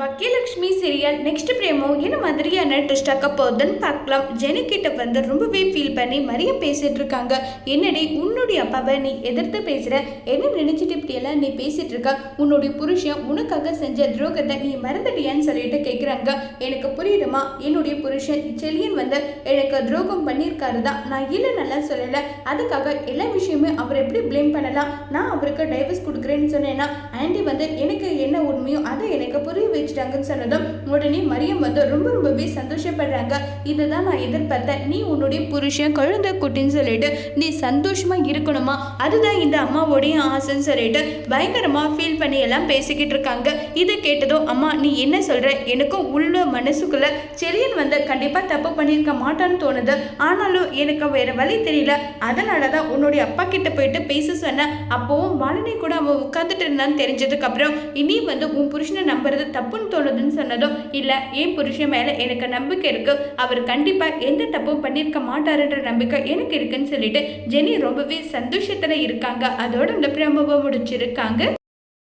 பக்கியலட்சுமி serial next பிரேமோ என்ன மாதிரியான twist ஆக்க போகுதுன்னு பார்க்கலாம். ஜெனி கிட்ட வந்து ரொம்பவே ஃபீல் பண்ணி மரியம் பேசிட்டு இருக்காங்க. என்னடி உன்னுடைய அப்பாவை நீ எதிர்த்து பேசுற? என்ன நினைச்சிட்டு இப்படியெல்லாம் நீ பேசிட்டு இருக்க? உன்னுடைய புருஷன் உனக்காக செஞ்ச துரோகத்தை நீ மறந்துட்டியான்னு சொல்லிட்டு கேட்குறாங்க எனக்கு புரியுதுமா? என்னுடைய புருஷன் செலியன் வந்து எனக்கு துரோகம் பண்ணியிருக்காரு தான். நான் இல்லை நல்லா சொல்லலை. அதுக்காக எல்லா விஷயமே அவர் எப்படி ப்ளேம் பண்ணலாம்? நான் அவருக்கு டைவர்ஸ் கொடுக்குறேன்னு சொன்னேன்னா ஆண்டி வந்து எனக்கு என்ன உண்மையோ அதை எனக்கு புரிய வச்சுட்டாங்கன்னு சொன்னதும் உடனே மரியம் வந்து ரொம்ப ரொம்பவே சந்தோஷப்படுறாங்க. இதுதான் நான் எதிர்பார்த்தேன். நீ உன்னுடைய புருஷன் குழந்தை குட்டின்னு சொல்லிட்டு நீ சந்தோஷமா இருக்கணுமா? அதுதான் இந்த அம்மாவோடைய ஆசைன்னு சொல்லிட்டு பயங்கரமா ஃபீல் பண்ணி எல்லாம் பேசிக்கிட்டு இருக்காங்க. இதை கேட்டதும் அம்மா நீ என்ன சொல்ற? எனக்கும் உள்ள மனசுக்குள்ள செலியன் வந்து கண்டிப்பா தப்பு பண்ணியிருக்க மாட்டான்னு தோணுது. ஆனாலும் எனக்கு வேற வழி தெரியல. அதனால தான் உன்னுடைய அப்பா கிட்ட போயிட்டு பேச சொன்னேன். அப்போவும் மாலினி கூட அவன் உட்காந்துட்டு இருந்தான்னு தெரிஞ்சதுக்கு அப்புறம் இனி வந்து உன் புருஷனை நம்புறது தப்பு தப்புன்னு தோணுதுன்னு சொன்னதும் இல்லை என் புருஷன் மேலே எனக்கு நம்பிக்கை இருக்கு. அவர் கண்டிப்பாக எந்த தப்பும் பண்ணியிருக்க மாட்டாருன்ற நம்பிக்கை எனக்கு இருக்குன்னு சொல்லிட்டு ஜெனி ரொம்பவே சந்தோஷத்தில் இருக்காங்க. அதோட இந்த பிரம்பவம் முடிச்சிருக்காங்க.